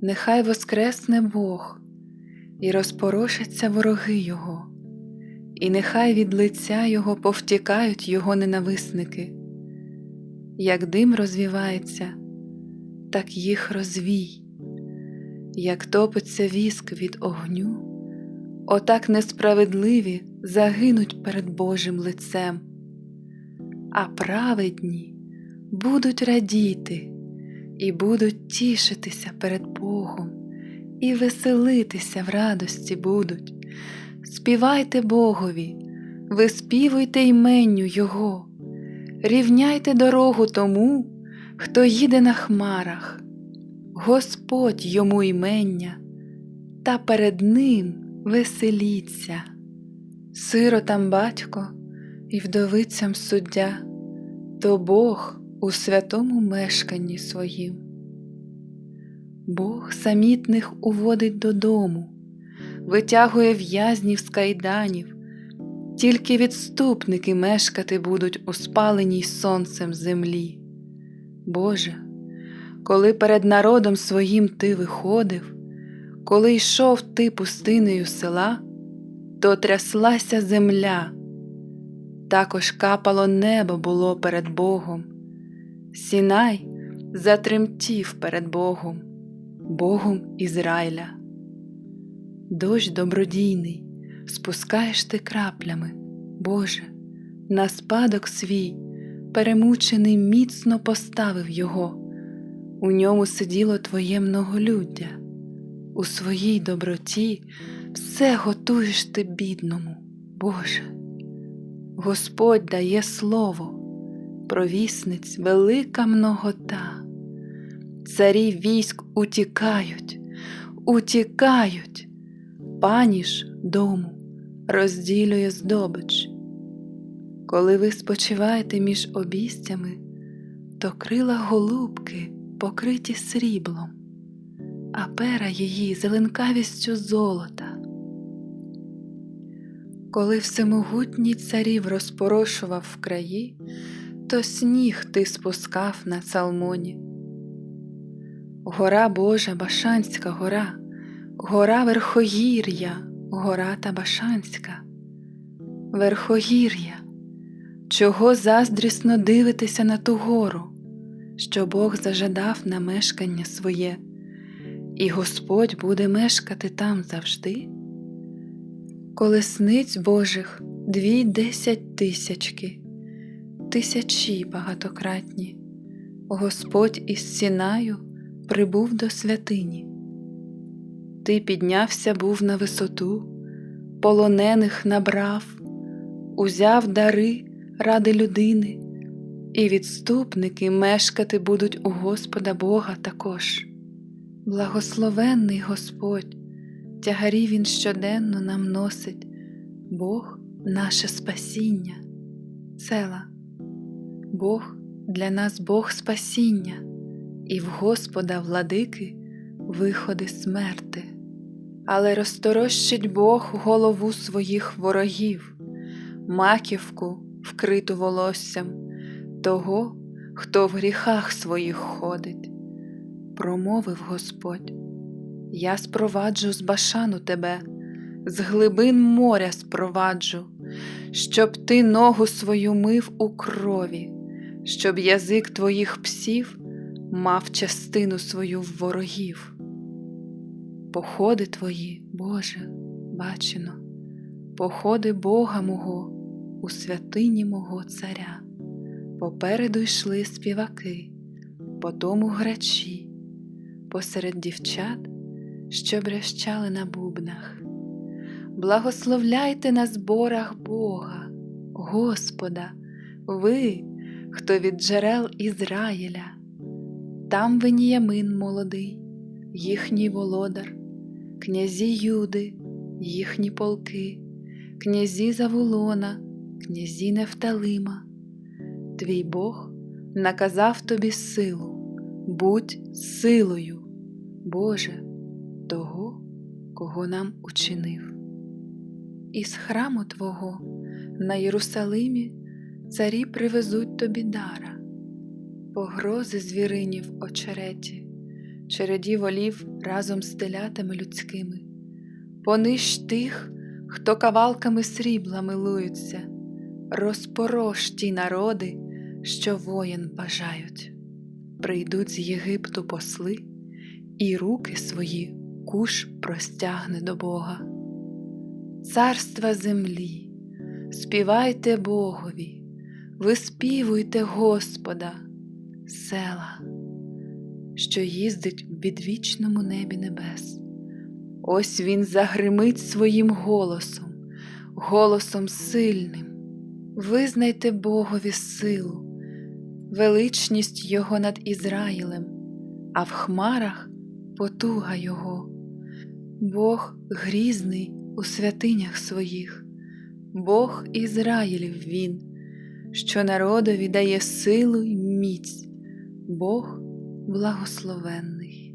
нехай воскресне Бог і розпорошаться вороги Його, і нехай від лиця Його повтікають Його ненависники. Як дим розвівається, так їх розвій, як топиться віск від огню, отак несправедливі загинуть перед Божим лицем, а праведні будуть радіти і будуть тішитися перед Богом, і веселитися в радості будуть. Співайте Богові, виспівуйте йменню Його, рівняйте дорогу тому, хто їде на хмарах, Господь йому ймення, та перед ним веселіться, сиротам батько і вдовицям суддя, то Бог у святому мешканні своїм. Бог самітних уводить додому, витягує в'язнів з кайданів, тільки відступники мешкати будуть у спаленій сонцем землі. Боже, коли перед народом своїм ти виходив, коли йшов ти пустинею села, то тряслася земля, також капало небо було перед Богом. Сінай затремтів перед Богом, Богом Ізраїля. Дощ добродійний, спускаєш ти краплями, Боже, на спадок свій, перемучений міцно поставив його, у ньому сиділо Твоє многолюддя, у своїй доброті все готуєш ти бідному, Боже. Господь дає слово провісниць велика многота. Царі військ утікають, утікають, пані ж дому розділює здобич. Коли ви спочиваєте між обістями, то крила голубки покриті сріблом, а пера її зеленкавістю золота. Коли всемогутній царів розпорошував в краї, то сніг ти спускав на цалмоні. Гора Божа Башанська гора, гора Верхогір'я, гора та Башанська, Верхогір'я, чого заздрісно дивитися на ту гору, що Бог зажадав на мешкання своє, і Господь буде мешкати там завжди. Колесниць Божих дві десять тисячки тисячі багатократні, Господь із Сінаю прибув до святині. Ти піднявся був на висоту, полонених набрав, узяв дари ради людини, і відступники мешкати будуть у Господа Бога також. Благословенний Господь, тягарі Він щоденно нам носить, Бог наше спасіння, села. Бог для нас Бог спасіння, і в Господа владики виходи смерти, але розторощить Бог голову своїх ворогів, маківку, вкриту волоссям, того, хто в гріхах своїх ходить. Промовив Господь: Я спроваджу з башану тебе, з глибин моря спроваджу, щоб ти ногу свою мив у крові щоб язик твоїх псів мав частину свою в ворогів. Походи твої, Боже, бачено, походи Бога мого у святині мого Царя. Попереду йшли співаки, потому грачі, посеред дівчат, що брящали на бубнах. Благословляйте на зборах Бога, Господа, ви хто від джерел Ізраїля, там Веніямин молодий, їхній володар, князі Юди, їхні полки, князі Завулона, князі Нефталима. Твій Бог наказав тобі силу, будь силою, Боже, того, кого нам учинив. Із храму Твого на Єрусалимі царі привезуть тобі дара, погрози звірині в очереті, череді волів разом з телятами людськими, понищ тих, хто кавалками срібла милуються, розпорош ті народи, що воїн бажають. Прийдуть з Єгипту посли, і руки свої куш простягне до Бога. Царства землі, співайте Богові, виспівуйте Господа, села, що їздить в відвічному небі небес. Ось він загримить своїм голосом, голосом сильним. Визнайте Богові силу, величність Його над Ізраїлем, а в хмарах потуга Його. Бог грізний у святинях своїх, Бог Ізраїлів Він, що народові дає силу й міць, Бог благословенний.